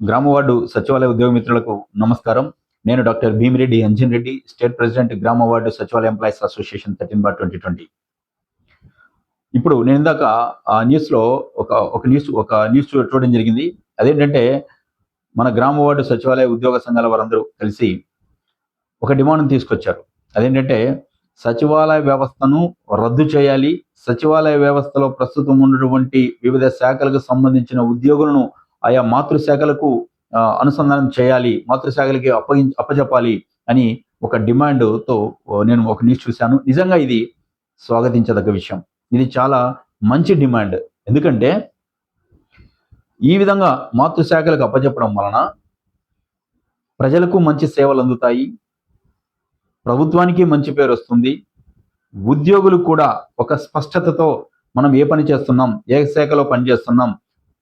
గ్రామ వార్డు సచివాలయ ఉద్యోగ మిత్రులకు నమస్కారం. నేను doctor Bhimireddy Anjan Reddy state president గ్రామ వార్డు సచివాలయ employees association thirteen bar twenty twenty. ఇప్పుడు నేను ఇందాక ఆ న్యూస్లో ఒక ఒక న్యూస్ ఒక న్యూస్ చూడడం జరిగింది. అదేంటంటే మన గ్రామ వార్డు సచివాలయ ఉద్యోగ సంఘాల వారందరూ కలిసి ఒక డిమాండ్ తీసుకొచ్చారు. అదేంటంటే సచివాలయ వ్యవస్థను రద్దు చేయాలి. సచివాలయ వ్యవస్థలో ప్రస్తుతం ఉన్నటువంటి వివిధ శాఖలకు సంబంధించిన ఉద్యోగులను ఆయా మాతృశాఖలకు అనుసంధానం చేయాలి మాతృశాఖలకి అప్పగి అప్పజెప్పాలి అని ఒక డిమాండ్తో నేను ఒక న్యూస్ చూశాను. నిజంగా ఇది స్వాగతించదగ్గ విషయం. ఇది చాలా మంచి డిమాండ్. ఎందుకంటే ఈ విధంగా మాతృశాఖలకు అప్పచెప్పడం వలన ప్రజలకు మంచి సేవలు అందుతాయి ప్రభుత్వానికి మంచి పేరు వస్తుంది ఉద్యోగులు కూడా ఒక స్పష్టతతో మనం ఏ పని చేస్తున్నాం ఏ శాఖలో పని చేస్తున్నాం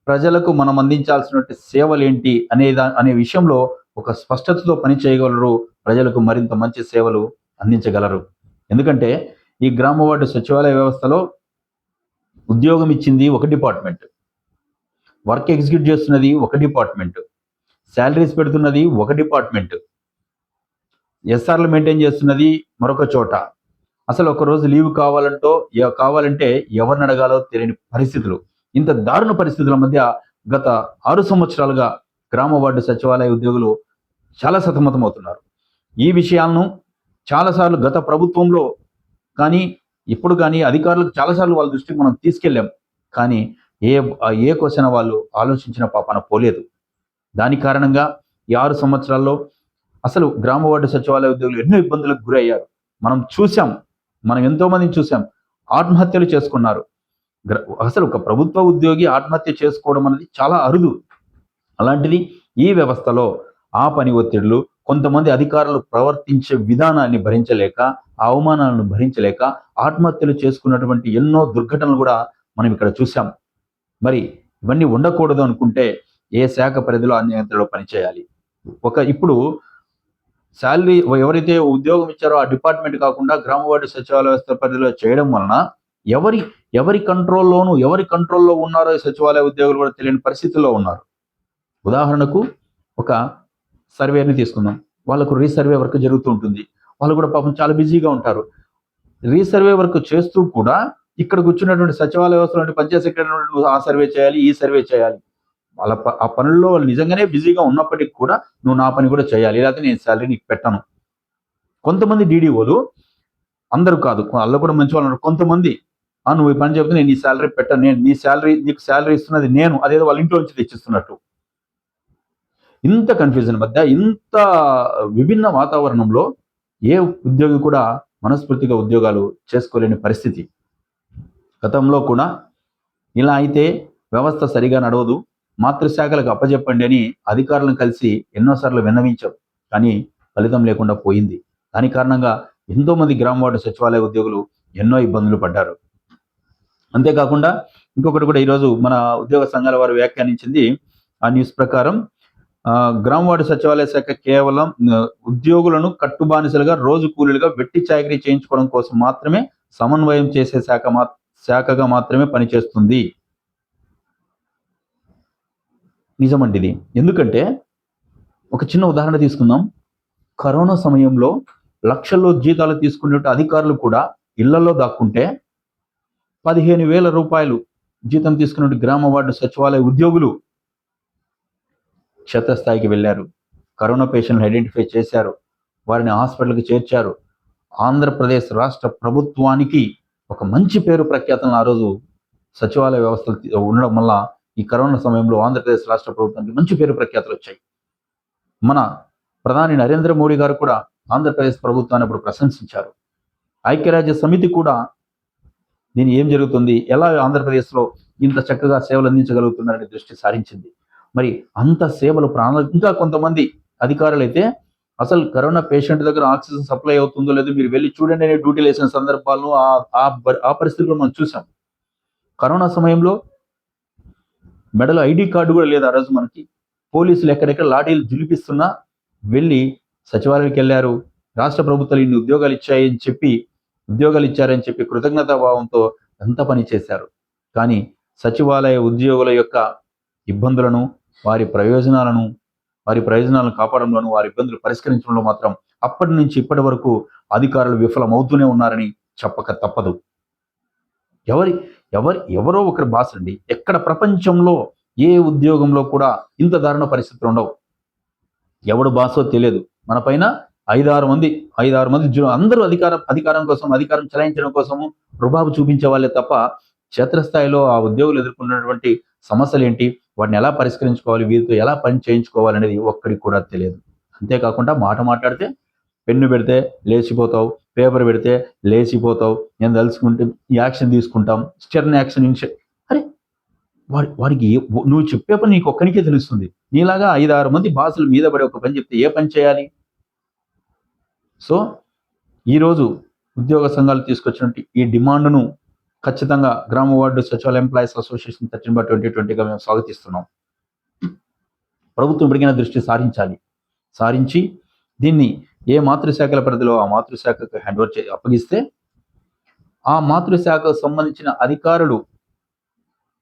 ప్రజలకు మనం అందించాల్సినటువంటి సేవలు ఏంటి అనే దా- అనే విషయంలో ఒక స్పష్టతతో పని చేయగలరు. ప్రజలకు మరింత మంచి సేవలు అందించగలరు. ఎందుకంటే ఈ గ్రామ వార్డు సచివాలయ వ్యవస్థలో ఉద్యోగం ఇచ్చింది ఒక డిపార్ట్మెంట్. వర్క్ ఎగ్జిక్యూట్ చేస్తున్నది ఒక డిపార్ట్మెంట్. శాలరీస్ పెడుతున్నది ఒక డిపార్ట్మెంట్. ఎస్ఆర్లు మెయింటైన్ చేస్తున్నది మరొక చోట. అసలు ఒక రోజు లీవ్ కావాలంటో కావాలంటే ఎవరిని అడగాలో తెలియని పరిస్థితులు. ఇంత దారుణ పరిస్థితుల మధ్య గత ఆరు సంవత్సరాలుగా గ్రామ వార్డు సచివాలయ ఉద్యోగులు చాలా సతమతమవుతున్నారు. ఈ విషయాలను చాలాసార్లు గత ప్రభుత్వంలో కానీ ఇప్పుడు కానీ అధికారులకు చాలాసార్లు వాళ్ళ దృష్టికి మనం తీసుకెళ్ళాం. కానీ ఏ ఏ క్వశ్చన్ వాళ్ళు ఆలోచించిన పాపన పోలేదు. దాని కారణంగా ఈ ఆరు సంవత్సరాల్లో అసలు గ్రామ వార్డు సచివాలయ ఉద్యోగులు ఎన్నో ఇబ్బందులకు గురయ్యారు. మనం చూసాం మనం ఎంతో మందిని చూసాం ఆత్మహత్యలు చేసుకున్నారు. అసలు ఒక ప్రభుత్వ ఉద్యోగి ఆత్మహత్య చేసుకోవడం అనేది చాలా అరుదు. అలాంటిది ఈ వ్యవస్థలో ఆ పని ఒత్తిడులు కొంతమంది అధికారులు ప్రవర్తించే విధానాన్ని భరించలేక ఆ అవమానాలను భరించలేక ఆత్మహత్యలు చేసుకున్నటువంటి ఎన్నో దుర్ఘటనలు కూడా మనం ఇక్కడ చూసాం మరి ఇవన్నీ ఉండకూడదు అనుకుంటే ఏ శాఖ పరిధిలో ఆ నియంత్రణలో పనిచేయాలి ఒక ఇప్పుడు శాలరీ ఎవరైతే ఉద్యోగం ఇచ్చారో ఆ డిపార్ట్మెంట్ కాకుండా గ్రామవార్డు సచివాలయ వ్యవస్థ పరిధిలో చేయడం వలన ఎవరి ఎవరి కంట్రోల్లోనూ ఎవరి కంట్రోల్లో ఉన్నారో సచివాలయ ఉద్యోగులు కూడా తెలియని పరిస్థితుల్లో ఉన్నారు. ఉదాహరణకు ఒక సర్వేని తీసుకుందాం. వాళ్ళకు రీసర్వే వర్క్ జరుగుతూ ఉంటుంది. వాళ్ళు కూడా పాపం చాలా బిజీగా ఉంటారు. రీసర్వే వర్క్ చేస్తూ కూడా ఇక్కడ కూర్చున్నటువంటి సచివాలయ వ్యవస్థలో పంచాయత్ సెక్రటరీ నువ్వు ఆ సర్వే చేయాలి ఈ సర్వే చేయాలి. వాళ్ళ ప- ఆ పనుల్లో వాళ్ళు నిజంగానే బిజీగా ఉన్నప్పటికీ కూడా నువ్వు నా పని కూడా చేయాలి. లేకపోతే నేను శాలరీ నీకు పెట్టను. కొంతమంది డీడీఓలు అందరూ కాదు. వాళ్ళు కూడా మంచి వాళ్ళు ఉన్నారు. కొంతమంది నువ్వు ఈ పని చెప్తే నేను నీ శాలరీ పెట్టాను. నేను నీ శాలరీ నీకు శాలరీ ఇస్తున్నది నేను. అదేదో వాళ్ళ ఇంట్లో నుంచి తెచ్చిస్తున్నట్టు. ఇంత కన్ఫ్యూజన్ మధ్య ఇంత విభిన్న వాతావరణంలో ఏ ఉద్యోగి కూడా మనస్ఫూర్తిగా ఉద్యోగాలు చేసుకోలేని పరిస్థితి. గతంలో కూడా ఇలా అయితే వ్యవస్థ సరిగా నడవదు మాతృశాఖలకు అప్పచెప్పండి అని అధికారులను కలిసి ఎన్నోసార్లు విన్నవించాం. కానీ ఫలితం లేకుండా పోయింది. దాని కారణంగా ఎంతో మంది గ్రామ వార్డు సచివాలయ ఉద్యోగులు ఎన్నో ఇబ్బందులు పడ్డారు. అంతేకాకుండా ఇంకొకటి కూడా ఈరోజు మన ఉద్యోగ సంఘాల వారు వ్యాఖ్యానించింది ఆ న్యూస్ ప్రకారం గ్రామ వార్డు సచివాలయ శాఖ కేవలం ఉద్యోగులను కట్టుబానిసలుగా రోజు కూలీలుగా వెట్టి చాకరీ చేయించుకోవడం కోసం మాత్రమే సమన్వయం చేసే శాఖ మా శాఖగా మాత్రమే పనిచేస్తుంది. నిజమండి ఇది. ఎందుకంటే ఒక చిన్న ఉదాహరణ తీసుకుందాం. కరోనా సమయంలో లక్షల్లో జీతాలు తీసుకునే అధికారులు కూడా ఇళ్ళలో దాక్కుంటే పదిహేను వేల రూపాయలు జీతం తీసుకున్న గ్రామ వార్డు సచివాలయ ఉద్యోగులు క్షేత్రస్థాయికి వెళ్ళారు. కరోనా పేషెంట్లు ఐడెంటిఫై చేశారు. వారిని హాస్పిటల్కి చేర్చారు. ఆంధ్రప్రదేశ్ రాష్ట్ర ప్రభుత్వానికి ఒక మంచి పేరు ప్రఖ్యాతలను ఆ రోజు సచివాలయ వ్యవస్థలు ఉండడం వల్ల ఈ కరోనా సమయంలో ఆంధ్రప్రదేశ్ రాష్ట్ర ప్రభుత్వానికి మంచి పేరు ప్రఖ్యాతలు వచ్చాయి. మన ప్రధాని నరేంద్ర మోడీ గారు కూడా ఆంధ్రప్రదేశ్ ప్రభుత్వాన్ని అప్పుడు ప్రశంసించారు. ఐక్యరాజ్య సమితి కూడా దీని ఏం జరుగుతుంది? ఎలా ఆంధ్రప్రదేశ్లో ఇంత చక్కగా సేవలు అందించగలుగుతున్నారని దృష్టి సారించింది. మరి అంత సేవలు ప్రాణ ఇంకా కొంతమంది అధికారులైతే అసలు కరోనా పేషెంట్ దగ్గర ఆక్సిజన్ సప్లై అవుతుందో లేదో మీరు వెళ్ళి చూడండి అనే డ్యూటీలు వేసిన సందర్భాలను ఆ- పరి- ఆ పరిస్థితులు మనం చూసాం కరోనా సమయంలో మెడలో ఐడి కార్డు కూడా లేదు ఆ రోజు మనకి. పోలీసులు ఎక్కడెక్కడ లాఠీలు జులిపిస్తున్నా వెళ్ళి సచివాలయానికి వెళ్ళారు. రాష్ట్ర ప్రభుత్వాలు ఇన్ని ఉద్యోగాలు ఇచ్చాయని చెప్పి ఉద్యోగాలు ఇచ్చారని చెప్పి కృతజ్ఞతా భావంతో ఎంత పని చేశారు. కానీ సచివాలయ ఉద్యోగుల యొక్క ఇబ్బందులను వారి ప్రయోజనాలను వారి ప్రయోజనాలను కాపాడంలోను వారి ఇబ్బందులు పరిష్కరించడంలో మాత్రం అప్పటి నుంచి ఇప్పటి వరకు అధికారులు విఫలమవుతూనే ఉన్నారని చెప్పక తప్పదు. ఎవరి ఎవరి ఎవరో ఒకరి భాష అండి. ఎక్కడ ప్రపంచంలో ఏ ఉద్యోగంలో కూడా ఇంత దారుణ పరిస్థితులు ఉండవు. ఎవడు బాసో తెలియదు. మన పైన ఐదారు మంది ఐదారు మంది అందరూ అధికారం అధికారం కోసం అధికారం చెలాయించడం కోసము రుబాబు చూపించే వాళ్ళే తప్ప క్షేత్రస్థాయిలో ఆ ఉద్యోగులు ఎదుర్కొన్నటువంటి సమస్యలు ఏంటి వాటిని ఎలా పరిష్కరించుకోవాలి? వీరితో ఎలా పని చేయించుకోవాలి అనేది ఒక్కడికి కూడా తెలియదు. అంతేకాకుండా మాట మాట్లాడితే పెన్ను పెడితే లేచిపోతావు పేపర్ పెడితే లేచిపోతావు నేను తలుచుకుంటే యాక్షన్ తీసుకుంటాం స్టెర్న్ యాక్షన్ ఇన్షి అరే వాడి వాడికి నువ్వు చెప్పే పని నీకు ఒక్కరికే తెలుస్తుంది. నీలాగా ఐదారు మంది బాసులు మీద పడి ఒక పని చెప్తే ఏ పని చేయాలి? సో ఈరోజు ఉద్యోగ సంఘాలు తీసుకొచ్చినట్టు ఈ డిమాండ్ను ఖచ్చితంగా గ్రామ వార్డు సచివాలయ employees association thirteen by twenty ట్వంటీగా మేము స్వాగతిస్తున్నాం. ప్రభుత్వం ఇప్పటికైనా దృష్టి సారించాలి. సారించి దీన్ని ఏ మాతృశాఖల పరిధిలో ఆ మాతృశాఖకు హ్యాండ్ ఓవర్ చే అప్పగిస్తే ఆ మాతృశాఖకు సంబంధించిన అధికారులు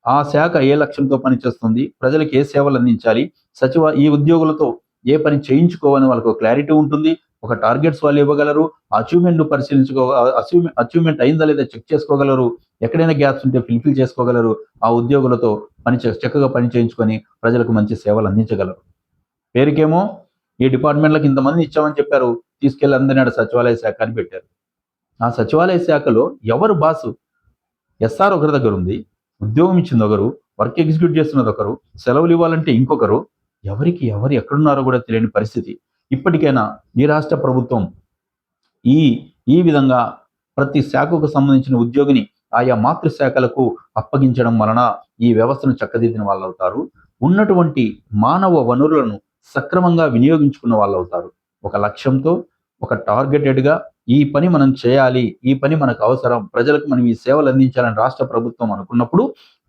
ఆ శాఖ ఏ లక్ష్యంతో పనిచేస్తుంది ప్రజలకు ఏ సేవలు అందించాలి సచివ ఈ ఉద్యోగులతో ఏ పని చేయించుకోవాలని వాళ్ళకు క్లారిటీ ఉంటుంది. ఒక టార్గెట్స్ వాళ్ళు ఇవ్వగలరు అచీవ్మెంట్ పరిశీలించుకో అచీవ్మెంట్ అచీవ్మెంట్ అయిందా లేదా చెక్ చేసుకోగలరు ఎక్కడైనా గ్యాప్స్ ఉంటే ఫిల్ఫిల్ చేసుకోగలరు ఆ ఉద్యోగులతో పని చక్కగా పని చేయించుకొని ప్రజలకు మంచి సేవలు అందించగలరు. పేరుకేమో ఈ డిపార్ట్మెంట్లకు ఇంతమంది ఇచ్చామని చెప్పారు తీసుకెళ్ళి అందరినాడు సచివాలయ శాఖ అని పెట్టారు. ఆ సచివాలయ శాఖలో ఎవరు బాసు? ఎస్ఆర్ ఒకరి దగ్గర ఉంది ఉద్యోగం ఇచ్చింది ఒకరు వర్క్ ఎగ్జిక్యూట్ చేస్తున్నది ఒకరు సెలవులు ఇవ్వాలంటే ఇంకొకరు ఎవరికి ఎవరు ఎక్కడున్నారో కూడా తెలియని పరిస్థితి. ఇప్పటికైనా ఈ రాష్ట్ర ప్రభుత్వం ఈ ఈ విధంగా ప్రతి శాఖకు సంబంధించిన ఉద్యోగిని ఆయా మాతృశాఖలకు అప్పగించడం వలన ఈ వ్యవస్థను చక్కదిద్దిన వాళ్ళు అవుతారు ఉన్నటువంటి మానవ వనరులను సక్రమంగా వినియోగించుకున్న వాళ్ళు అవుతారు ఒక లక్ష్యంతో ఒక టార్గెటెడ్గా ఈ పని మనం చేయాలి ఈ పని మనకు అవసరం ప్రజలకు మనం ఈ సేవలు అందించాలని రాష్ట్ర ప్రభుత్వం అనుకున్నప్పుడు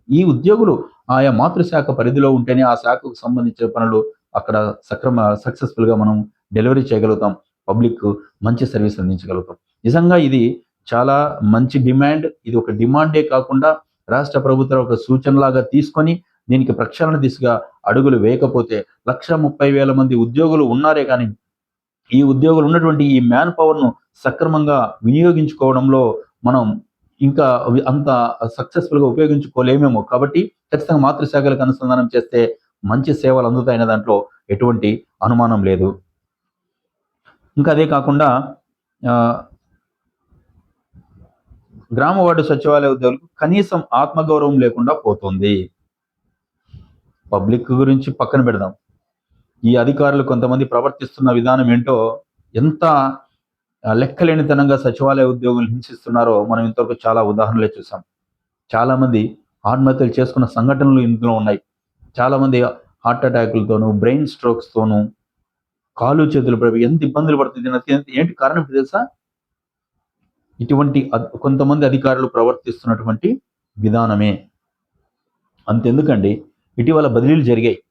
ఈ ఉద్యోగులు ఆయా మాతృశాఖ పరిధిలో ఉంటేనే ఆ శాఖకు సంబంధించిన పనులు అక్కడ సక్రమ సక్సెస్ఫుల్గా మనం డెలివరీ చేయగలుగుతాం. పబ్లిక్ మంచి సర్వీస్ అందించగలుగుతాం. నిజంగా ఇది చాలా మంచి డిమాండ్. ఇది ఒక డిమాండే కాకుండా రాష్ట్ర ప్రభుత్వం ఒక సూచనలాగా తీసుకొని దీనికి ప్రక్షాళన దిశగా అడుగులు వేయకపోతే లక్ష ముప్పై వేల మంది ఉద్యోగులు ఉన్నారే కానీ ఈ ఉద్యోగులు ఉన్నటువంటి ఈ మ్యాన్ పవర్ను సక్రమంగా వినియోగించుకోవడంలో మనం ఇంకా అంత సక్సెస్ఫుల్గా ఉపయోగించుకోలేమేమో. కాబట్టి ఖచ్చితంగా మాతృశాఖలకు అనుసంధానం చేస్తే మంచి సేవలు అందుతాయనే దాంట్లో ఎటువంటి అనుమానం లేదు. ఇంకా అదే కాకుండా ఆ, గ్రామ వార్డు సచివాలయ ఉద్యోగులకు కనీసం ఆత్మగౌరవం లేకుండా పోతుంది. పబ్లిక్ గురించి పక్కన పెడదాం. ఈ అధికారులు కొంతమంది ప్రవర్తిస్తున్న విధానం ఏంటో ఎంత లెక్కలేనితనంగా సచివాలయ ఉద్యోగులు హింసిస్తున్నారో మనం ఇంతవరకు చాలా ఉదాహరణలే చూసాం. చాలా మంది ఆత్మహత్యలు చేసుకున్న సంఘటనలు ఇందులో ఉన్నాయి. చాలామంది హార్ట్ అటాకులతోనూ బ్రెయిన్ స్ట్రోక్స్తోనూ కాలు చేతులు పడి ఎంత ఇబ్బందులు పడుతుంది ఏంటి- కారణం తెలుసా? ఇటువంటి కొంతమంది అధికారులు ప్రవర్తిస్తున్నటువంటి విధానమే. అంతెందుకండి? ఇటీవల బదిలీలు జరిగాయి.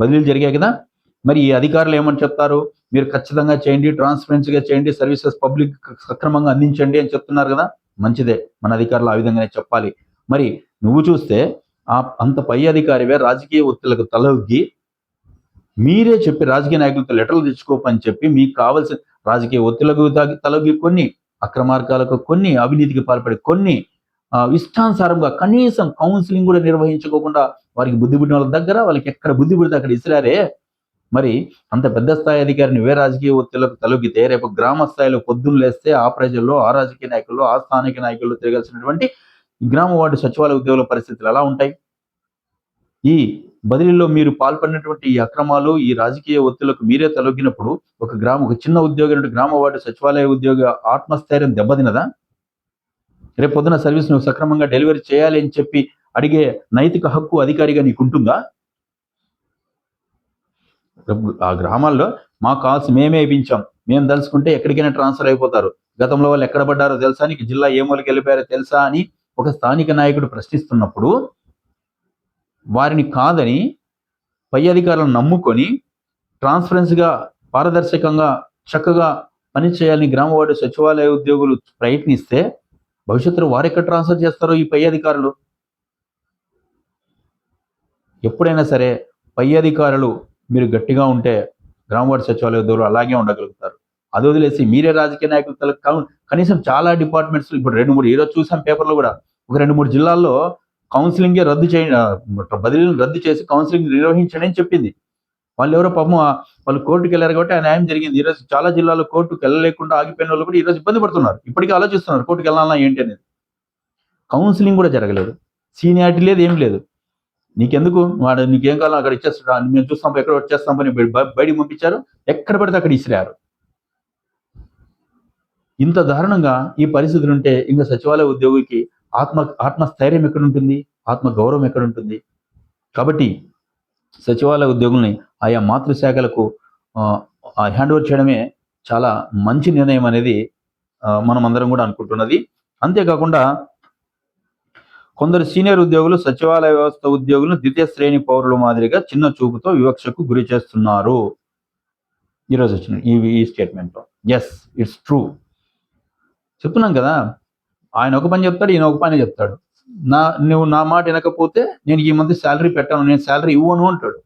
బదిలీలు జరిగాయి కదా? మరి ఈ అధికారులు ఏమని చెప్తారు? మీరు ఖచ్చితంగా చేయండి ట్రాన్స్పరెన్సీగా చేయండి సర్వీసెస్ పబ్లిక్ సక్రమంగా అందించండి అని చెప్తున్నారు కదా? మంచిదే. మన అధికారులు ఆ విధంగానే చెప్పాలి. మరి నువ్వు చూస్తే ఆ అంత పై అధికారివే రాజకీయ ఒత్తిళ్ళకు తలొగ్గి మీరే చెప్పి రాజకీయ నాయకులతో లెటర్లు తెచ్చుకోపని చెప్పి మీకు కావలసిన రాజకీయ ఒత్తిళ్ళకు తగి- తలొగ్గి కొన్ని అక్రమార్గాలకు కొన్ని అవినీతికి పాల్పడి కొన్ని ఆ, ఇష్టానుసారంగా కనీసం కౌన్సిలింగ్ కూడా నిర్వహించుకోకుండా వారికి బుద్ధి పుట్టిన వాళ్ళ దగ్గర వాళ్ళకి ఎక్కడ బుద్ధి పుడితే అక్కడ ఇసిరారే. మరి అంత పెద్ద స్థాయి అధికారిని వే రాజకీయ ఒత్తిళ్ళకు తలొగ్గితే రేపు గ్రామ స్థాయిలో పొద్దున్న లేస్తే ఆ ప్రజల్లో ఆ రాజకీయ నాయకుల్లో ఆ స్థానిక నాయకుల్లో తిరగాల్సినటువంటి గ్రామ వార్డు సచివాలయ ఉద్యోగుల పరిస్థితులు ఎలా ఉంటాయి? ఈ బదిలీలో మీరు పాల్పడినటువంటి ఈ అక్రమాలు ఈ రాజకీయ ఒత్తిళ్ళకు మీరే తొలగినప్పుడు ఒక గ్రామ ఒక చిన్న ఉద్యోగి నుండి గ్రామ వార్డు సచివాలయ ఉద్యోగ ఆత్మస్థైర్యం దెబ్బతినదా? రేపు పొద్దున సర్వీస్ నువ్వు సక్రమంగా డెలివరీ చేయాలి అని చెప్పి అడిగే నైతిక హక్కు అధికారిగా నీకుంటుందా? ఆ గ్రామాల్లో మా కాల్స్ మేమే ఇప్పించాం. మేము తెలుసుకుంటే ఎక్కడికైనా ట్రాన్స్ఫర్ అయిపోతారు. గతంలో వాళ్ళు ఎక్కడ పడ్డారో తెలుసా? నీకు జిల్లా ఏ మూలకి వెళ్ళిపోయారో తెలుసా అని ఒక స్థానిక నాయకుడు ప్రశ్నిస్తున్నప్పుడు వారిని కాదని పై అధికారులను నమ్ముకొని ట్రాన్స్పరెన్స్గా పారదర్శకంగా చక్కగా పనిచేయాలని గ్రామ వార్డు సచివాలయ ఉద్యోగులు ప్రయత్నిస్తే భవిష్యత్తులో వారు ఎక్కడ ట్రాన్స్ఫర్ చేస్తారో ఈ పై అధికారులు? ఎప్పుడైనా సరే పై అధికారులు మీరు గట్టిగా ఉంటే గ్రామ వార్డు సచివాలయ ఉద్యోగులు అలాగే ఉండగలుగుతారు. అది వదిలేసి మీరే రాజకీయ నాయకులు కనీసం చాలా డిపార్ట్మెంట్స్ ఇప్పుడు రెండు మూడు ఈరోజు చూసాం పేపర్లో కూడా ఒక రెండు మూడు జిల్లాల్లో కౌన్సిలింగే రద్దు చేయ ఆ, బదిలీలను రద్దు చేసి కౌన్సిలింగ్ నిర్వహించండి అని చెప్పింది. వాళ్ళు ఎవరో పాపం వాళ్ళు కోర్టుకు వెళ్ళారు కాబట్టి ఆ న్యాయం జరిగింది. ఈరోజు చాలా జిల్లాలో కోర్టుకు వెళ్ళలేకుండా ఆగిపోయిన వాళ్ళు కూడా ఈరోజు ఇబ్బంది పడుతున్నారు. ఇప్పటికీ ఆలోచిస్తున్నారు కోర్టుకు వెళ్ళాలన్నా ఏంటి అనేది. కౌన్సిలింగ్ కూడా జరగలేదు. సీనియారిటీ లేదు ఏం లేదు. నీకెందుకు? వాడు నీకేం కావాలో అక్కడ ఇచ్చేస్తాడు. మేము చూస్తాం ఎక్కడ వచ్చేస్తాం అని బయటికి పంపించారు. ఎక్కడ పడితే అక్కడ ఇసిరారు. ఇంత దారుణంగా ఈ పరిస్థితులు ఉంటే ఇంకా సచివాలయ ఉద్యోగికి ఆత్మ ఆత్మస్థైర్యం ఎక్కడ ఉంటుంది ఆత్మ గౌరవం ఎక్కడుంటుంది? కాబట్టి సచివాలయ ఉద్యోగుల్ని ఆయా మాతృశాఖలకు హ్యాండ్ ఓవర్ చేయడమే చాలా మంచి నిర్ణయం అనేది మనం అందరం కూడా అనుకుంటున్నది. అంతేకాకుండా కొందరు సీనియర్ ఉద్యోగులు సచివాలయ వ్యవస్థ ఉద్యోగులను ద్వితీయ శ్రేణి పౌరుల మాదిరిగా చిన్న చూపుతో వివక్షకు గురి చేస్తున్నారు. ఈరోజు వచ్చిన ఈ ఈ స్టేట్మెంట్లో ఎస్ ఇట్స్ ట్రూ చెప్తున్నాం కదా ఆయన ఒక పని చెప్తాడు ఈయన ఒక పని చెప్తాడు. నా నువ్వు నా మాట వినకపోతే నేను ఈ మంత్ శాలరీ పెట్టాను నేను శాలరీ ఇవ్వను అంటాడు.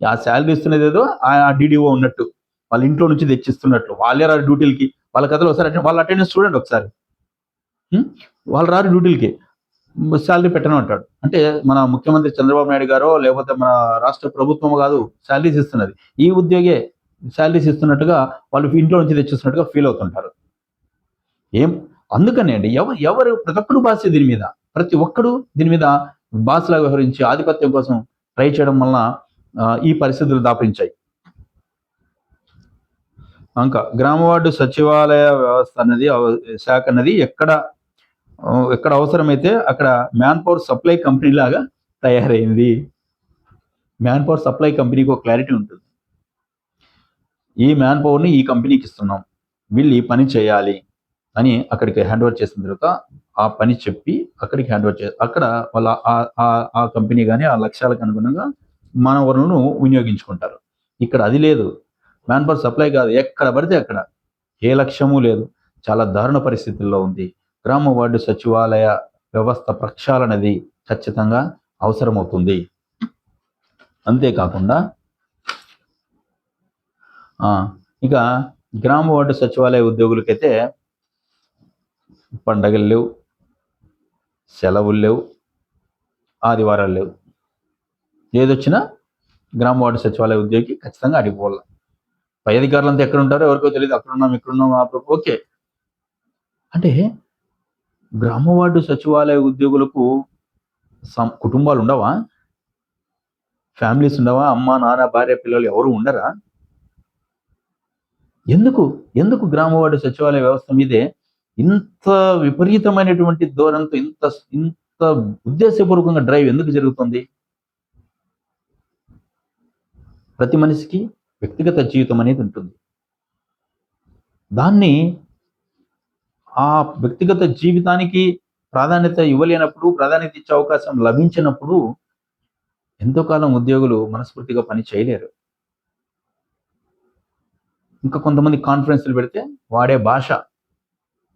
ఆ శాలరీ ఇస్తున్నది ఏదో ఆ డీడీఓ ఉన్నట్టు వాళ్ళ ఇంట్లో నుంచి తెచ్చిస్తున్నట్లు. వాళ్ళే రారు డ్యూటీలకి. వాళ్ళ కథలు ఒకసారి వాళ్ళు వాళ్ళ అటెండెన్స్ చూడండి ఒకసారి. వాళ్ళు రారు డ్యూటీలకి. శాలరీ పెట్టను అంటాడు. అంటే మన ముఖ్యమంత్రి చంద్రబాబు నాయుడు గారో లేకపోతే మన రాష్ట్ర ప్రభుత్వం కాదు శాలరీస్ ఇస్తున్నది. ఈ ఉద్యోగే శాలరీస్ ఇస్తున్నట్టుగా వాళ్ళు ఇంట్లో నుంచి తెచ్చిస్తున్నట్టుగా ఫీల్ అవుతుంటారు. ఏం? అందుకనే అండి ఎవరు ఎవరు ప్రతి ఒక్కడు బాసే దీని మీద. ప్రతి ఒక్కడు దీని మీద బాస్లా వ్యవహరించి ఆధిపత్యం కోసం ట్రై చేయడం వలన ఈ పరిస్థితులు దాపించాయి. ఇంకా గ్రామ వార్డు సచివాలయ వ్యవస్థ అనేది శాఖ అనేది ఎక్కడ ఎక్కడ అవసరమైతే అక్కడ మ్యాన్ పవర్ సప్లై కంపెనీ లాగా తయారైంది. మ్యాన్ పవర్ సప్లై కంపెనీకి ఒక క్లారిటీ ఉంటుంది. ఈ మ్యాన్ పవర్ని ఈ కంపెనీకి ఇస్తున్నాం. వీళ్ళు ఈ పని చేయాలి. అని అక్కడికి హ్యాండ్ ఓవర్ చేసిన తర్వాత ఆ పని చెప్పి అక్కడికి హ్యాండ్ ఓవర్ చే అక్కడ వాళ్ళ ఆ- ఆ- ఆ కంపెనీ కానీ ఆ లక్ష్యాలకు అనుగుణంగా మన వనరులను వినియోగించుకుంటారు. ఇక్కడ అది లేదు. మ్యాన్ పవర్ సప్లై కాదు. ఎక్కడ పడితే అక్కడ. ఏ లక్ష్యము లేదు. చాలా దారుణ పరిస్థితుల్లో ఉంది. గ్రామ వార్డు సచివాలయ వ్యవస్థ ప్రక్షాళనది ఖచ్చితంగా అవసరమవుతుంది. అంతేకాకుండా ఇక గ్రామ వార్డు సచివాలయ ఉద్యోగులకైతే పండగలు లేవు సెలవులు లేవు ఆదివారాలు లేవు. ఏదొచ్చినా గ్రామ వార్డు సచివాలయ ఉద్యోగి ఖచ్చితంగా అడిగిపోవాలి పై అధికారులంతా ఎక్కడ ఉంటారో ఎవరికో తెలియదు అక్కడ ఉన్నాం ఇక్కడ ఉన్నాం అప్పుడు ఓకే. అంటే గ్రామ వార్డు సచివాలయ ఉద్యోగులకు సం కుటుంబాలు ఉండవా? ఫ్యామిలీస్ ఉండవా? అమ్మ నాన్న భార్య పిల్లలు ఎవరు ఉండరా? ఎందుకు ఎందుకు గ్రామ వార్డు సచివాలయ వ్యవస్థ మీదే ఇంత విపరీతమైనటువంటి ధోరణితో ఇంత ఇంత ఉద్దేశపూర్వకంగా డ్రైవ్ ఎందుకు జరుగుతుంది? ప్రతి మనిషికి వ్యక్తిగత జీవితం అనేది ఉంటుంది. దాన్ని ఆ వ్యక్తిగత జీవితానికి ప్రాధాన్యత ఇవ్వలేనప్పుడు ప్రాధాన్యత ఇచ్చే అవకాశం లభించినప్పుడు ఎంతో కాలం ఉద్యోగులు మనస్ఫూర్తిగా పని చేయలేరు. ఇంకా కొంతమంది కాన్ఫరెన్స్లు పెడితే వాడే భాష.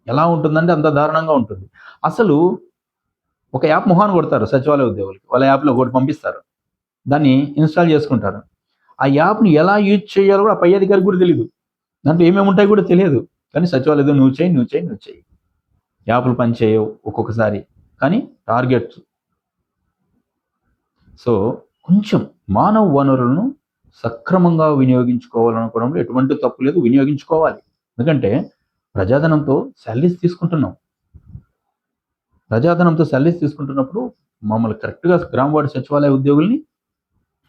ఎలా ఉంటుందంటే అంత దారుణంగా ఉంటుంది. అసలు ఒక యాప్ మొహాన్ని కొడతారు సచివాలయ ఉద్యోగులకి వాళ్ళ యాప్లో ఒకటి పంపిస్తారు. దాన్ని ఇన్స్టాల్ చేసుకుంటారు. ఆ యాప్ని ఎలా యూజ్ చేయాలో కూడా ఆ పై అధికారికి కూడా తెలియదు దాంట్లో ఏమేమి ఉంటాయో కూడా తెలియదు. కానీ సచివాలయం నువ్వు చేయి నువ్వు చేయి నువ్వు చేయి. యాప్లు పని చేయవు ఒక్కొక్కసారి. కానీ టార్గెట్స్. సో కొంచెం మానవ వనరులను సక్రమంగా వినియోగించుకోవాలనుకోవడంలో ఎటువంటి తప్పు లేదు. వినియోగించుకోవాలి. ఎందుకంటే ప్రజాధనంతో శాలరీస్ తీసుకుంటున్నాం. ప్రజాధనంతో శాలరీస్ తీసుకుంటున్నప్పుడు మమ్మల్ని కరెక్ట్గా గ్రామ వార్డు సచివాలయ ఉద్యోగుల్ని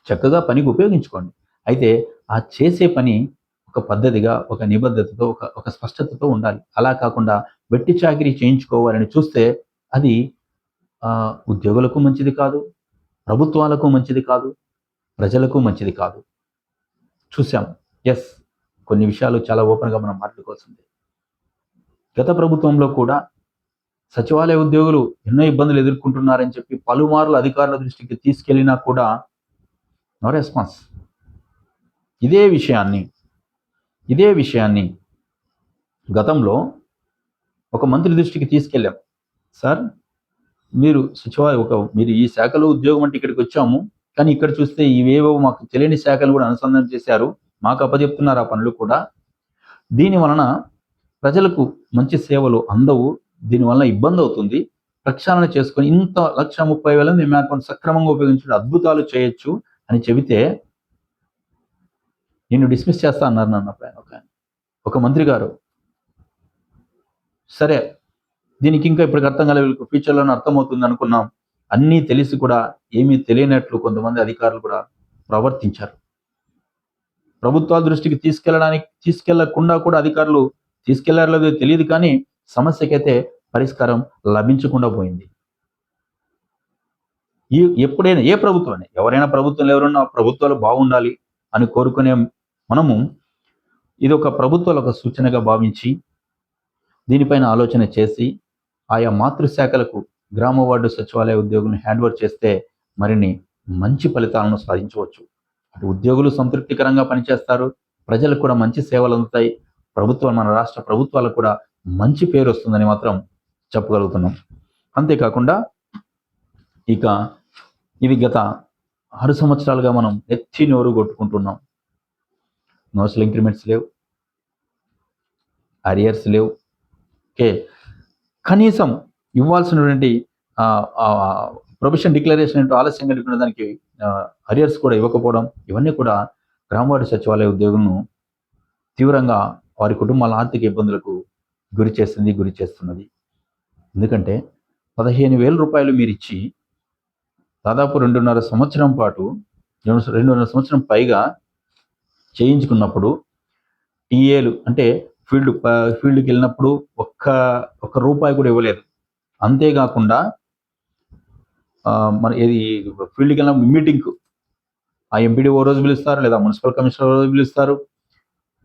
చక్కగా పనికి ఉపయోగించుకోండి. అయితే ఆ చేసే పని ఒక పద్ధతిగా ఒక నిబద్ధతతో ఒక ఒక స్పష్టతతో ఉండాలి. అలా కాకుండా వెట్టి చాకిరీ చేయించుకోవాలని చూస్తే అది ఆ, ఉద్యోగులకు మంచిది కాదు ప్రభుత్వాలకు మంచిది కాదు ప్రజలకు మంచిది కాదు. చూసాం ఎస్. కొన్ని విషయాలు చాలా ఓపెన్గా మనం మాట్లాడుకోవాల్సిందే. గత ప్రభుత్వంలో కూడా సచివాలయ ఉద్యోగులు ఎన్నో ఇబ్బందులు ఎదుర్కొంటున్నారని చెప్పి పలుమార్లు అధికారుల దృష్టికి తీసుకెళ్ళినా కూడా నో రెస్పాన్స్. ఇదే విషయాన్ని ఇదే విషయాన్ని గతంలో ఒక మంత్రి దృష్టికి తీసుకెళ్ళాం. సార్ మీరు సచివాలయ ఒక మీరు ఈ శాఖలో ఉద్యోగం అంటే ఇక్కడికి వచ్చాము కానీ ఇక్కడ చూస్తే ఇవేవో మాకు తెలియని శాఖలు కూడా అనుసంధానం చేశారు మాకు అప్పచెప్తున్నారు ఆ పనులు కూడా. దీని వలన ప్రజలకు మంచి సేవలు అందవు దీనివల్ల ఇబ్బంది అవుతుంది ప్రక్షాళన చేసుకొని ఇంత లక్ష ముప్పై వేల మేము అకౌంట్ సక్రమంగా ఉపయోగించడం అద్భుతాలు చేయొచ్చు అని చెబితే నేను డిస్మిస్ చేస్తా అన్నారు నన్ను ఒక ఆయన- ఒక ఒక మంత్రి గారు. సరే దీనికి ఇంకా ఇప్పటికి అర్థం కాలేదు ఫ్యూచర్లోనే అర్థమవుతుంది అనుకున్నాం. అన్నీ తెలిసి కూడా ఏమీ తెలియనట్లు కొంతమంది అధికారులు కూడా ప్రవర్తించారు. ప్రభుత్వాల దృష్టికి తీసుకెళ్ళడానికి తీసుకెళ్ళకుండా కూడా అధికారులు తీసుకెళ్ళారో లేదో తెలియదు కానీ సమస్యకైతే పరిష్కారం లభించకుండా పోయింది. ఈ ఎప్పుడైనా ఏ ప్రభుత్వం ఎవరైనా ప్రభుత్వంలో ఎవరున్నా ప్రభుత్వాలు బాగుండాలి అని కోరుకునే మనము ఇది ఒక ప్రభుత్వాల ఒక సూచనగా భావించి దీనిపైన ఆలోచన చేసి ఆయా మాతృశాఖలకు గ్రామ వార్డు సచివాలయ ఉద్యోగులను హ్యాండ్ఓవర్ చేస్తే మరిన్ని మంచి ఫలితాలను సాధించవచ్చు. అటు ఉద్యోగులు సంతృప్తికరంగా పనిచేస్తారు ప్రజలకు కూడా మంచి సేవలు అందుతాయి ప్రభుత్వం మన రాష్ట్ర ప్రభుత్వాలకు కూడా మంచి పేరు వస్తుందని మాత్రం చెప్పగలుగుతున్నాం. అంతేకాకుండా ఇక ఇది గత ఆరు సంవత్సరాలుగా మనం ఎత్తి నోరు కొట్టుకుంటున్నాం. నోషల్ ఇంక్రిమెంట్స్ లేవు. అరియర్స్ లేవు. ఓకే. కనీసం ఇవ్వాల్సినటువంటి ప్రొఫెషన్ డిక్లరేషన్ ఏంటో ఆలస్యంగా పెట్టుకునే దానికి అరియర్స్ కూడా ఇవ్వకపోవడం ఇవన్నీ కూడా గ్రామవాడి సచివాలయ ఉద్యోగులను తీవ్రంగా వారి కుటుంబాల ఆర్థిక ఇబ్బందులకు గురి చేస్తుంది గురి చేస్తున్నది. ఎందుకంటే పదిహేను వేల రూపాయలు మీరు ఇచ్చి దాదాపు రెండున్నర సంవత్సరం పాటు రెండున్నర సంవత్సరం పైగా చేయించుకున్నప్పుడు టీఏలు అంటే ఫీల్డ్ ఫీల్డ్కి వెళ్ళినప్పుడు ఒక్క ఒక్క రూపాయి కూడా ఇవ్వలేదు. అంతేకాకుండా మన ఇది ఫీల్డ్కి వెళ్ళిన మీటింగ్కు ఆ ఎంపీడీ ఓ రోజు పిలుస్తారు లేదా మున్సిపల్ కమిషనర్ ఓ రోజు పిలుస్తారు.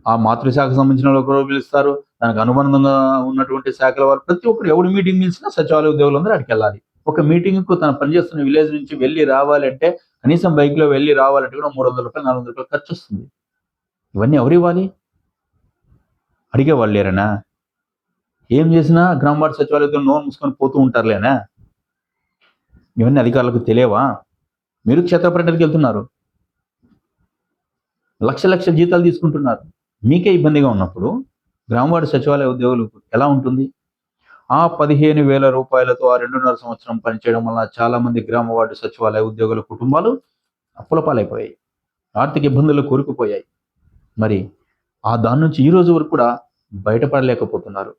ఆ మాతృశాఖకు సంబంధించిన వాళ్ళు పిలుస్తారు. దానికి అనుబంధంగా ఉన్నటువంటి శాఖల వారు ప్రతి ఒక్కరు ఎవరు మీటింగ్ పిలిచినా సచివాలయ ఉద్యోగులందరూ అక్కడికి వెళ్ళాలి. ఒక మీటింగ్కు తను పనిచేస్తున్న విలేజ్ నుంచి వెళ్ళి రావాలంటే కనీసం బైక్లో వెళ్ళి రావాలంటే కూడా మూడు వందల రూపాయలు నాలుగు వందల రూపాయలు ఖర్చు వస్తుంది. ఇవన్నీ ఎవరు ఇవ్వాలి? అడిగే వాళ్ళు లేరనా? ఏం చేసినా గ్రామ వార్డు సచివాలయంలో నోన్ మూసుకొని పోతూ ఉంటారులేనా? ఇవన్నీ అధికారులకు తెలియవా? మీరు క్షేత్ర పర్యటనకి వెళ్తున్నారు. లక్ష లక్ష జీతాలు తీసుకుంటున్నారు. మీకే ఇబ్బందిగా ఉన్నప్పుడు గ్రామవార్డు సచివాలయ ఉద్యోగులు ఎలా ఉంటుంది? ఆ పదిహేను వేల రూపాయలతో ఆ రెండున్నర సంవత్సరం పనిచేయడం వల్ల చాలామంది గ్రామ వార్డు సచివాలయ ఉద్యోగుల కుటుంబాలు అప్పుల పాలైపోయాయి ఆర్థిక ఇబ్బందులు కోరుకుపోయాయి. మరి ఆ దాని నుంచి ఈ రోజు వరకు కూడా బయటపడలేకపోతున్నారు.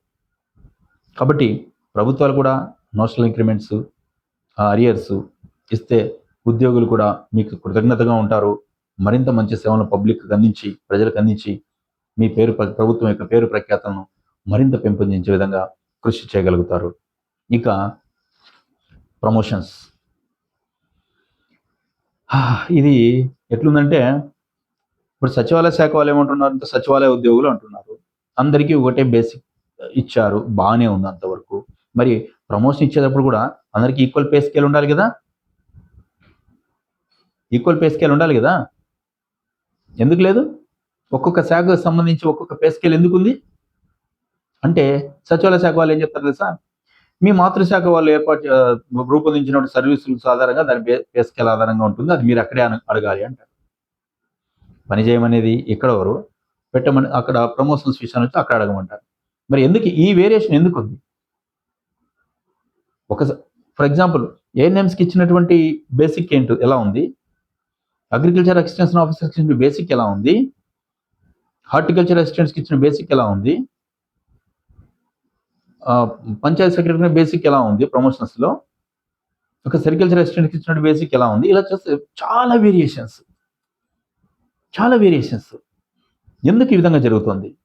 కాబట్టి ప్రభుత్వాలు కూడా నోషనల్ ఇంక్రిమెంట్స్ అరియర్స్ ఇస్తే ఉద్యోగులు కూడా మీకు కృతజ్ఞతగా ఉంటారు. మరింత మంచి సేవలను పబ్లిక్ అందించి ప్రజలకు అందించి మీ పేరు ప్రభుత్వం యొక్క పేరు ప్రఖ్యాతలను మరింత పెంపొందించే విధంగా కృషి చేయగలుగుతారు. ఇక ప్రమోషన్స్. ఇది ఎట్లుందంటే ఇప్పుడు సచివాలయ శాఖ వాళ్ళు ఏమంటున్నారు అంటే సచివాలయ ఉద్యోగులు అంటున్నారు. అందరికీ ఒకటే బేసిక్ ఇచ్చారు బాగానే ఉంది అంతవరకు. మరి ప్రమోషన్ ఇచ్చేటప్పుడు కూడా అందరికీ ఈక్వల్ పే స్కేల్ ఉండాలి కదా? ఈక్వల్ పే స్కేల్ ఉండాలి కదా? ఎందుకు లేదు? ఒక్కొక్క శాఖకు సంబంధించి ఒక్కొక్క పే స్కేల్ ఎందుకు ఉంది? అంటే సచివాలయ శాఖ వాళ్ళు ఏం చెప్తారు తెలుసా? మీ మాతృశాఖ వాళ్ళు ఏర్పాటు రూపొందించిన సర్వీస్ ఆధారంగా దాని పే స్కేల్ ఆధారంగా ఉంటుంది. అది మీరు అక్కడే అడగాలి అంటారు. పని చేయమనేది ఇక్కడ ఎవరు? పెట్టమని అక్కడ ప్రమోషన్స్ విషయాన్ని వచ్చి అక్కడ అడగమంటారు. మరి ఎందుకు ఈ వేరియేషన్ ఎందుకు ఉంది? ఒక ఫర్ ఎగ్జాంపుల్ ఏఎన్ఎంస్కి ఇచ్చినటువంటి బేసిక్ ఏంటి? ఎలా ఉంది? అగ్రికల్చర్ ఎక్స్టెన్షన్ ఆఫీసర్ బేసిక్ ఎలా ఉంది? హార్టికల్చర్ అసిస్టెంట్స్కి ఇచ్చిన బేసిక్ ఎలా ఉంది? ఆ, పంచాయత్ సెక్రటరీ బేసిక్ ఎలా ఉంది? ప్రమోషన్స్లో ఒక సెరికల్చర్ అసిస్టెంట్కి ఇచ్చిన బేసిక్ ఎలా ఉంది? ఇలా చూస్తే చాలా వేరియేషన్స్ చాలా వేరియేషన్స్ ఎందుకు ఈ విధంగా జరుగుతుంది?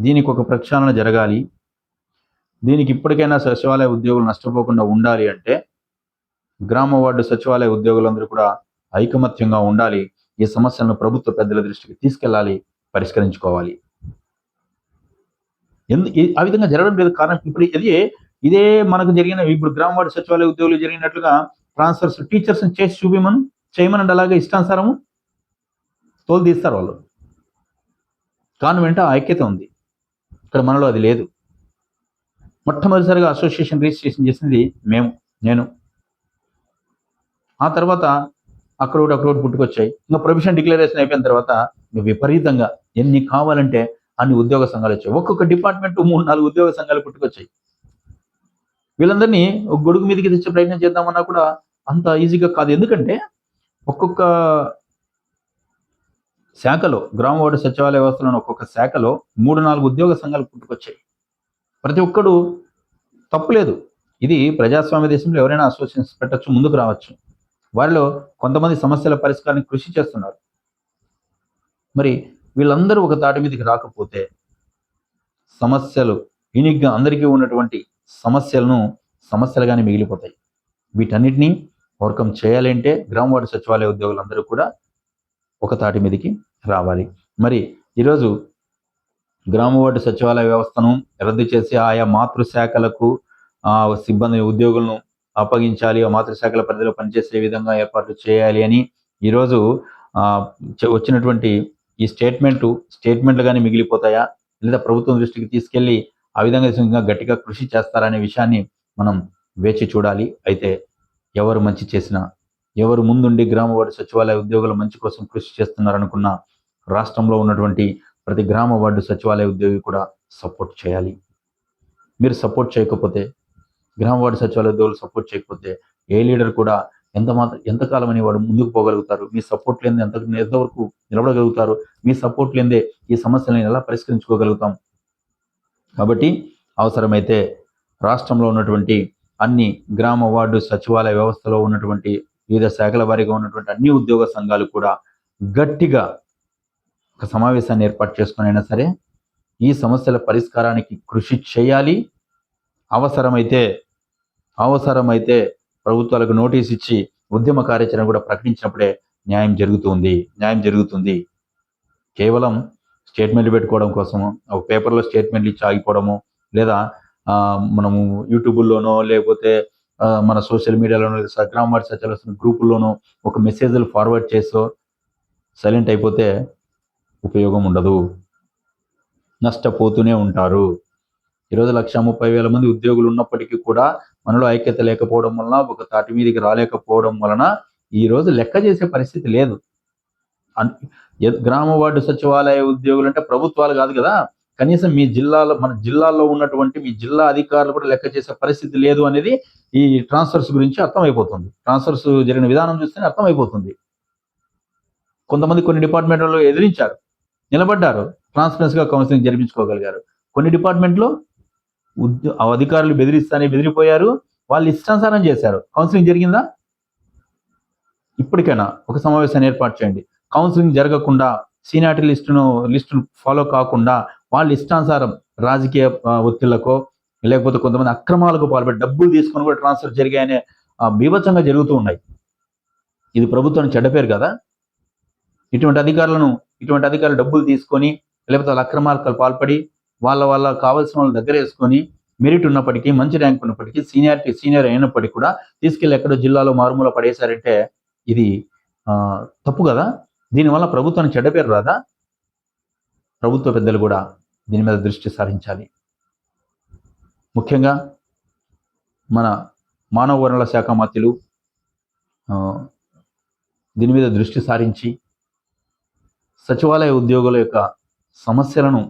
దీనికి ఒక ప్రక్షాళన జరగాలి. దీనికి ఇప్పటికైనా సచివాలయ ఉద్యోగులు నష్టపోకుండా ఉండాలి అంటే గ్రామ వార్డు సచివాలయ ఉద్యోగులందరూ కూడా ఐకమత్యంగా ఉండాలి. ఈ సమస్యలను ప్రభుత్వ పెద్దల దృష్టికి తీసుకెళ్ళాలి పరిష్కరించుకోవాలి. ఎందు ఆ విధంగా జరగడం లేదు కారణం ఇప్పుడు ఇది ఇదే మనకు జరిగిన ఇప్పుడు గ్రామ వార్డు సచివాలయ ఉద్యోగులు జరిగినట్లుగా ట్రాన్స్ఫర్స్ టీచర్స్ చేసి చూపిమను చేయమనండి అలాగే ఇష్టానుసారము తోలు తీస్తారు వాళ్ళు. కాన్వెంట్ ఆ ఐక్యత ఉంది. ఇక్కడ మనలో అది లేదు. మొట్టమొదటిసారిగా అసోసియేషన్ రిజిస్ట్రేషన్ చేసింది మేము నేను. ఆ తర్వాత అక్కడ ఒకటి అక్కడ ఒకటి పుట్టుకొచ్చాయి. ఇంకా ప్రొఫెషన్ డిక్లరేషన్ అయిపోయిన తర్వాత విపరీతంగా ఎన్ని కావాలంటే అన్ని ఉద్యోగ సంఘాలు వచ్చాయి. ఒక్కొక్క డిపార్ట్మెంట్ మూడు నాలుగు ఉద్యోగ సంఘాలు పుట్టుకొచ్చాయి. వీళ్ళందరినీ ఒక గొడుగు మీదకి తెచ్చే ప్రయత్నం చేద్దామన్నా కూడా అంత ఈజీగా కాదు. ఎందుకంటే ఒక్కొక్క శాఖలో గ్రామ వార్డు సచివాలయ వ్యవస్థలోని ఒక్కొక్క శాఖలో మూడు నాలుగు ఉద్యోగ సంఘాలు పుట్టుకొచ్చాయి. ప్రతి ఒక్కడు తప్పులేదు ఇది ప్రజాస్వామ్య దేశంలో ఎవరైనా అసోసియేషన్స్ పెట్టచ్చు ముందుకు రావచ్చు. వారిలో కొంతమంది సమస్యల పరిష్కారానికి కృషి చేస్తున్నారు. మరి వీళ్ళందరూ ఒక తాటి మీదకి రాకపోతే సమస్యలు యూనిక్గా అందరికీ ఉన్నటువంటి సమస్యలను సమస్యలుగానే మిగిలిపోతాయి. వీటన్నిటినీ ఓవర్కమ్ చేయాలంటే గ్రామ వార్డు సచివాలయ ఉద్యోగులందరూ కూడా ఒక తాటి మీదకి రావాలి. మరి ఈరోజు గ్రామ వార్డు సచివాలయ వ్యవస్థను రద్దు చేసి ఆయా మాతృశాఖలకు ఆ సిబ్బంది ఉద్యోగులను అప్పగించాలి మాతృశాఖల పరిధిలో పనిచేసే విధంగా ఏర్పాట్లు చేయాలి అని ఈరోజు వచ్చినటువంటి ఈ స్టేట్మెంట్ స్టేట్మెంట్లుగానే మిగిలిపోతాయా? లేదా ప్రభుత్వం దృష్టికి తీసుకెళ్ళి ఆ విధంగా గట్టిగా కృషి చేస్తారనే విషయాన్ని మనం వేచి చూడాలి. అయితే ఎవరు మంచి చేసినా ఎవరు ముందుండి గ్రామ వార్డు సచివాలయ ఉద్యోగుల మంచి కోసం కృషి చేస్తున్నారనుకున్న రాష్ట్రంలో ఉన్నటువంటి ప్రతి గ్రామ వార్డు సచివాలయ ఉద్యోగి కూడా సపోర్ట్ చేయాలి. మీరు సపోర్ట్ చేయకపోతే గ్రామ వార్డు సచివాలయ సపోర్ట్ చేయకపోతే ఏ లీడర్ కూడా ఎంత మాత్రం ఎంతకాలం అని వాడు ముందుకు పోగలుగుతారు? మీ సపోర్ట్ లేనిదే ఎంత ఎంతవరకు నిలబడగలుగుతారు? మీ సపోర్ట్ లేదే ఈ సమస్యలను ఎలా పరిష్కరించుకోగలుగుతాం? కాబట్టి అవసరమైతే రాష్ట్రంలో ఉన్నటువంటి అన్ని గ్రామ వార్డు సచివాలయ వ్యవస్థలో ఉన్నటువంటి వివిధ శాఖల వారీగా ఉన్నటువంటి అన్ని ఉద్యోగ సంఘాలు కూడా గట్టిగా ఒక సమావేశాన్ని ఏర్పాటు చేసుకుని అయినా సరే ఈ సమస్యల పరిష్కారానికి కృషి చేయాలి. అవసరమైతే అవసరమైతే ప్రభుత్వాలకు నోటీస్ ఇచ్చి ఉద్యమ కార్యాచరణ కూడా ప్రకటించినప్పుడే న్యాయం జరుగుతుంది. న్యాయం జరుగుతుంది. కేవలం స్టేట్మెంట్లు పెట్టుకోవడం కోసము ఒక పేపర్లో స్టేట్మెంట్లు ఇచ్చి ఆగిపోవడము లేదా మనము యూట్యూబ్లోనో లేకపోతే మన సోషల్ మీడియాలోనో లేదా గ్రామ వార్డ్ సచివాలయ గ్రూపుల్లోనో ఒక మెసేజ్లు ఫార్వర్డ్ చేసో సైలెంట్ అయిపోతే ఉపయోగం ఉండదు. నష్టపోతూనే ఉంటారు. ఈరోజు లక్ష ముప్పై వేల మంది ఉద్యోగులు ఉన్నప్పటికీ కూడా మనలో ఐక్యత లేకపోవడం వలన ఒక తాటి మీదకి రాలేకపోవడం వలన ఈ రోజు లెక్క చేసే పరిస్థితి లేదు. గ్రామ వార్డు సచివాలయ ఉద్యోగులు అంటే ప్రభుత్వాలు కాదు కదా. కనీసం మీ జిల్లాలో మన జిల్లాలో ఉన్నటువంటి మీ జిల్లా అధికారులు కూడా లెక్క చేసే పరిస్థితి లేదు అనేది ఈ ట్రాన్స్ఫర్స్ గురించి అర్థమైపోతుంది. ట్రాన్స్ఫర్స్ జరిగిన విధానం చూస్తేనే అర్థమైపోతుంది. కొంతమంది కొన్ని డిపార్ట్మెంట్లలో ఎదిరించారు నిలబడ్డారు ట్రాన్స్పరెన్స్గా కౌన్సిలింగ్ జరిపించుకోగలిగారు. కొన్ని డిపార్ట్మెంట్లో అధికారులు బెదిరిస్తానే బెదిరిపోయారు. వాళ్ళు ఇష్టానుసారం చేశారు. కౌన్సిలింగ్ జరిగిందా? ఇప్పటికైనా ఒక సమావేశాన్ని ఏర్పాటు చేయండి. కౌన్సిలింగ్ జరగకుండా సీనియారిటీ లిస్టును లిస్టును ఫాలో కాకుండా వాళ్ళ ఇష్టానుసారం రాజకీయ ఒత్తిళ్ళకో లేకపోతే కొంతమంది అక్రమాలకు పాల్పడి డబ్బులు తీసుకొని కూడా ట్రాన్స్ఫర్ జరిగాయనే బీభత్సంగా జరుగుతూ ఉన్నాయి. ఇది ప్రభుత్వానికి చెడ్డ పేరు కదా? ఇటువంటి అధికారులను ఇటువంటి అధికారులు డబ్బులు తీసుకొని లేకపోతే వాళ్ళ అక్రమాలకు పాల్పడి వాళ్ళ వాళ్ళ కావాల్సిన వాళ్ళ దగ్గర వేసుకొని మెరిట్ ఉన్నప్పటికీ మంచి ర్యాంక్ ఉన్నప్పటికీ సీనియారిటీ సీనియర్ అయినప్పటికీ కూడా తీసుకెళ్ళి ఎక్కడో జిల్లాలో మారుమూల పడేశారంటే ఇది తప్పు కదా? దీనివల్ల ప్రభుత్వానికి చెడ్డ పేరు రాదా? ప్రభుత్వ పెద్దలు కూడా దీని మీద దృష్టి సారించాలి. ముఖ్యంగా మన మానవ వనరుల శాఖ మంత్రులు దీని మీద దృష్టి సారించి సచివాలయ ఉద్యోగుల యొక్క సమస్యలను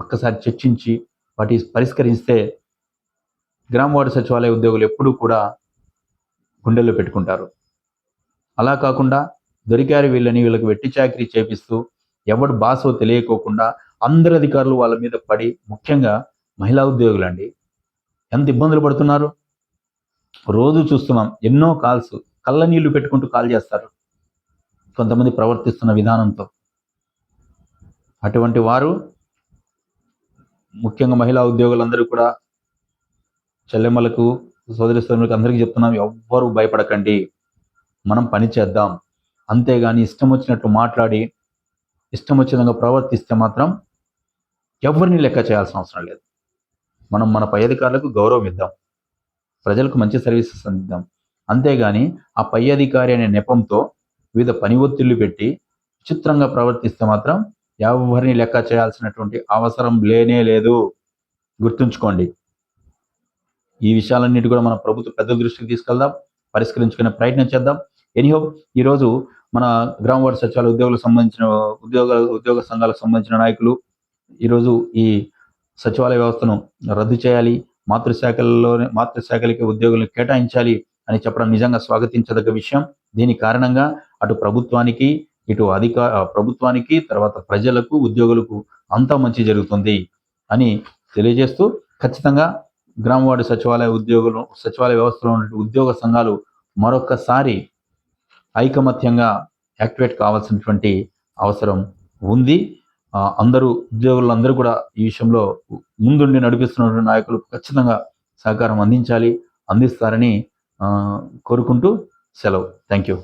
ఒక్కసారి చర్చించి వాటి పరిష్కరిస్తే గ్రామ వార్డు సచివాలయ ఉద్యోగులు ఎప్పుడూ కూడా గుండెల్లో పెట్టుకుంటారు. అలా కాకుండా దొరికారు వీళ్ళని వీళ్ళకి వెట్టి చాకరీ చేపిస్తూ ఎవడు బాసో తెలియకోకుండా అందరు అధికారులు వాళ్ళ మీద పడి ముఖ్యంగా మహిళా ఉద్యోగులండి. ఎంత ఇబ్బందులు పడుతున్నారు? రోజు చూస్తున్నాం ఎన్నో కాల్స్ కళ్ళ నీళ్ళు పెట్టుకుంటూ కాల్ చేస్తారు. కొంతమంది ప్రవర్తిస్తున్న విధానంతో. అటువంటి వారు ముఖ్యంగా మహిళా ఉద్యోగులందరూ కూడా చెల్లెమ్మలకు సోదరి సోదరులకు అందరికీ చెప్తున్నాం ఎవ్వరూ భయపడకండి. మనం పని చేద్దాం. అంతేగాని ఇష్టం వచ్చినట్లు మాట్లాడి ఇష్టం వచ్చిన విధంగా ప్రవర్తిస్తే మాత్రం ఎవరిని లెక్క చేయాల్సిన అవసరం లేదు. మనం మన పై అధికారులకు గౌరవం ఇద్దాం. ప్రజలకు మంచి సర్వీసెస్ అందిద్దాం. అంతేగాని ఆ పై అధికారి అనే నెపంతో వివిధ పని ఒత్తిళ్ళు పెట్టి విచిత్రంగా ప్రవర్తిస్తే మాత్రం ఎవరిని లెక్క చేయాల్సినటువంటి అవసరం లేనే లేదు. గుర్తుంచుకోండి. ఈ విషయాలన్నిటి కూడా మనం ప్రభుత్వ పెద్దల దృష్టికి తీసుకెళ్దాం పరిష్కరించుకునే ప్రయత్నం చేద్దాం. ఎనీహో ఈరోజు మన గ్రామ వార్డు సచివాలయ ఉద్యోగులకు సంబంధించిన ఉద్యోగ ఉద్యోగ సంఘాలకు సంబంధించిన నాయకులు ఈరోజు ఈ సచివాలయ వ్యవస్థను రద్దు చేయాలి మాతృశాఖలలోనే మాతృశాఖలకి ఉద్యోగులను కేటాయించాలి అని చెప్పడం నిజంగా స్వాగతించదగ్గ విషయం. దీని కారణంగా అటు ప్రభుత్వానికి ఇటు అధిక ప్రభుత్వానికి తర్వాత ప్రజలకు ఉద్యోగులకు అంతా మంచి జరుగుతుంది అని తెలియజేస్తూ ఖచ్చితంగా గ్రామ వార్డు సచివాలయ ఉద్యోగులు సచివాలయ వ్యవస్థలో ఉన్న ఉద్యోగ సంఘాలు మరొకసారి ఐకమత్యంగా యాక్టివేట్ కావాల్సినటువంటి అవసరం ఉంది. అందరూ ఉద్యోగులందరూ కూడా ఈ విషయంలో ముందుండి నడిపిస్తున్నటువంటి నాయకులు ఖచ్చితంగా సహకారం అందించాలి అందిస్తారని కోరుకుంటూ సెలవు. Thank you